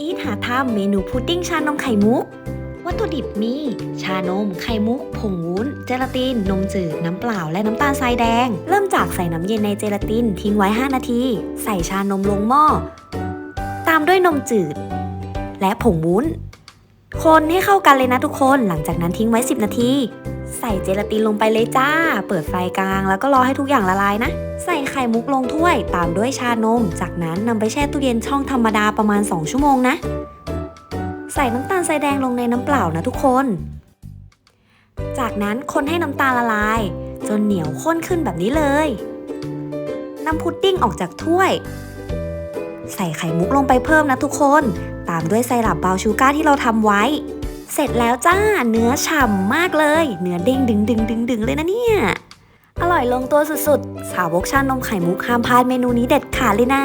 อีทหาทำเมนูพุดดิ้งชานมไข่มุก วัตถุดิบมี ชานม ไข่มุก ผงวุ้น เจลาติน นมจืด น้ำเปล่า และน้ำตาลทรายแดง เริ่มจากใส่น้ำเย็นในเจลาตินทิ้งไว้ 5 นาที ใส่ชานมลงหม้อ ตามด้วยนมจืด และผงวุ้น คนให้เข้ากันเลยนะทุกคน หลังจากนั้นทิ้งไว้ 10 นาที ใส่เจลาตินลงไปเลยจ้า เปิดไฟกลาง แล้วก็รอให้ทุกอย่างละลายนะ ใส่ไข่มุกลงถ้วยตามด้วยชานม จากนั้นนำไปแช่ตู้เย็นช่องธรรมดาประมาณ 2 ชั่วโมงนะ ใส่น้ำตาลทรายแดงลงในน้ำเปล่านะทุกคน จากนั้นคนให้น้ำตาลละลาย จนเหนียวข้นขึ้นแบบนี้เลยนำพุดดิ้งออกจากถ้วย ใส่ไข่มุกลงไปเพิ่มนะทุกคน ตามด้วยไซรัปบราวน์ชูการ์ที่เราทำไว้ เสร็จแล้วจ้า เนื้อฉ่ำมากเลย เนื้อเด้งดึงดึงดึงดึงเลยนะเนี่ย อร่อยลงตัวสุดๆ สาวกชานมไข่มุกห้ามพลาดเมนูนี้เด็ดขาดเลยนะ